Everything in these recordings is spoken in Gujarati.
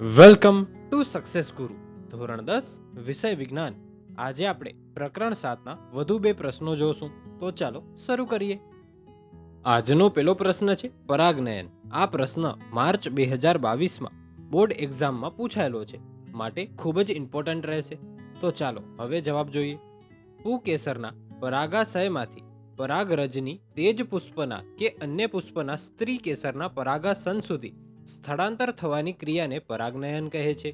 વેલકમ ટુ સક્સેસ ગુરુ ધોરણ દસ, વિષય વિજ્ઞાન. આજે આપણે પ્રકરણ સાતના વધુ બે પ્રશ્નો જોશું. તો ચાલો શરૂ કરીએ. આજનો પેલો પ્રશ્ન છે પરાગનયન. આ પ્રશ્ન માર્ચ બે હજાર બાવીસમાં બોર્ડ એક્ઝામમાં પૂછાયેલો છે. માટે ખૂબ જ ઇમ્પોર્ટન્ટ રહેશે. તો ચાલો હવે જવાબ જોઈએ. પુકેસરના પરાગાશયમાંથી પરાગરજની તેજ પુષ્પના કે અન્ય પુષ્પના સ્ત્રી કેસરના પરાગાસન સુધી સ્થળાંતર થવાની ક્રિયાને પરાગનયન કહે છે.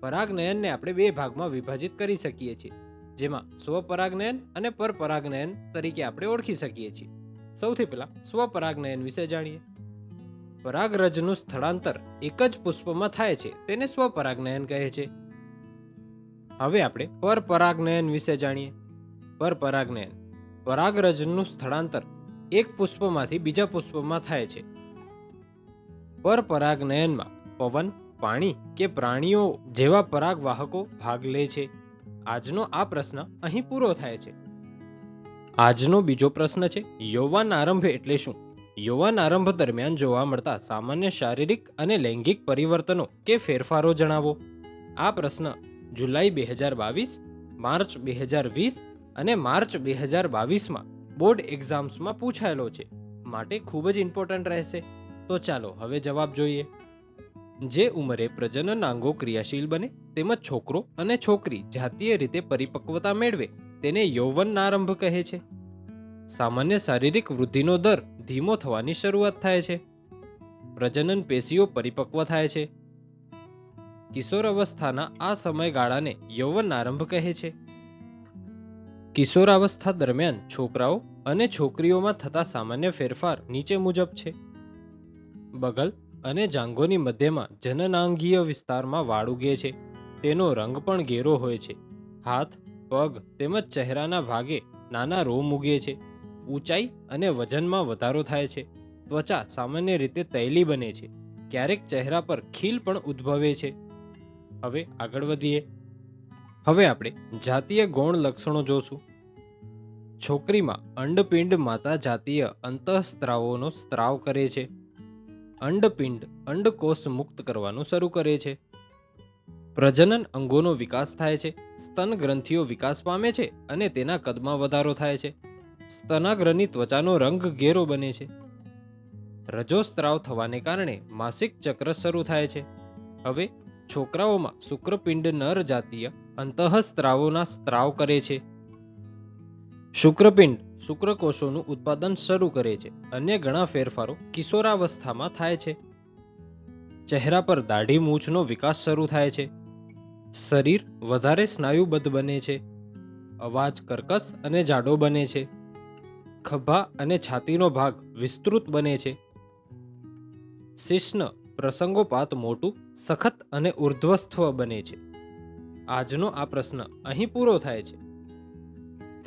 પરાગનયનને આપણે બે ભાગમાં વિભાજિત કરી શકીએ છીએ, જેમાં સ્વપરાગનયન અને પરપરાગનયન તરીકે આપણે ઓળખી શકીએ છીએ. સૌથી પહેલા સ્વપરાગનયન વિશે જાણીએ. પરાગરજનું સ્થળાંતર એક જ પુષ્પમાં થાય છે, તેને સ્વપરાગનયન કહે છે. હવે આપણે પરપરાગનયન વિશે જાણીએ. પરપરાગનયન, પરાગરજનું સ્થળાંતર એક પુષ્પમાંથી બીજા પુષ્પમાં થાય છે. પરપરાગનયનમાં પવન, પાણી કે પ્રાણીઓ જેવા પરાગવાહકો ભાગ લે છે. આજનો આ પ્રશ્ન અહીં પૂરો થાય છે. આજનો બીજો પ્રશ્ન છે, યૌવન આરંભ એટલે શું? યુવાન આરંભ દરમિયાન જોવા મળતા સામાન્ય શારીરિક અને લૈંગિક પરિવર્તનો કે ફેરફારો જણાવો. આ પ્રશ્ન જુલાઈ બે હજાર બાવીસ, માર્ચ બે હજાર વીસ અને માર્ચ બે હજાર બાવીસમાં બોર્ડ એક્ઝામ્સમાં પૂછાયેલો છે. માટે ખૂબ જ ઇમ્પોર્ટન્ટ રહેશે. તો ચાલો હવે જવાબ જોઈએ. જે ઉંમરે પ્રજનન અંગો ક્રિયાશીલ બને, તેમજ છોકરો અને છોકરી જાતીય રીતે પરિપક્વતા મેળવે, તેને યૌવન આરંભ કહે છે. સામાન્ય શારીરિક વૃદ્ધિનો દર ધીમો થવાની શરૂઆત થાય છે. પ્રજનન પેશીઓ પરિપક્વ થાય છે. કિશોર અવસ્થાના આ સમયગાળાને યૌવન આરંભ કહે છે. કિશોરાવસ્થા દરમિયાન છોકરાઓ અને છોકરીઓમાં થતા સામાન્ય ફેરફાર નીચે મુજબ છે. બગલ અને જાંઘોની મધ્યમાં જનનાંગીય વિસ્તારમાં વાળ ઉગે છે. તેનો રંગ પણ ઘેરો હોય છે. હાથ, પગ તેમજ ચહેરાના ભાગે નાના રોમ ઉગે છે. ઊંચાઈ અને વજનમાં વધારો થાય છે. ત્વચા સામાન્ય રીતે તૈલી બને છે. ક્યારેક ચહેરા પર ખીલ પણ ઉદ્ભવે છે. હવે આગળ વધીએ. હવે આપણે જાતીય ગૌણ લક્ષણો જોશું. છોકરીમાં અંડપિંડ માતા જાતીય અંતઃસ્ત્રાવોનો સ્ત્રાવ કરે છે. અંડપિંડ અંડકોષ મુક્ત કરવાનું શરૂ કરે છે. પ્રજનન અંગોનો વિકાસ થાય છે. સ્તન ગ્રંથિઓ વિકાસ પામે છે અને તેના કદમાં વધારો થાય છે. સ્તનાગ્રની ત્વચાનો રંગ ઘેરો બને છે. રજોસ્ત્રાવ થવાને કારણે માસિક ચક્ર શરૂ થાય છે. હવે છોકરાઓમાં શુક્રપિંડ નર જાતીય અંતઃસ્ત્રાવોના સ્ત્રાવ કરે છે. શુક્રપિંડ શુક્રકોષોનું ઉત્પાદન શરૂ કરે છે. અન્ય ઘણા ફેરફારો કિશોરાવસ્થામાં થાય છે. ચહેરા પર દાઢી મૂછનો વિકાસ શરૂ થાય છે. શરીર વધારે સ્નાયુબદ્ધ બને છે. અવાજ કર્કશ અને જાડો બને છે. ખભા અને છાતીનો ભાગ વિસ્તૃત બને છે. શિશ્ન પ્રસંગોપાત મોટું, સખત અને ઉર્ધ્વસ્થ બને છે. આજનો આ પ્રશ્ન અહીં પૂરો થાય છે.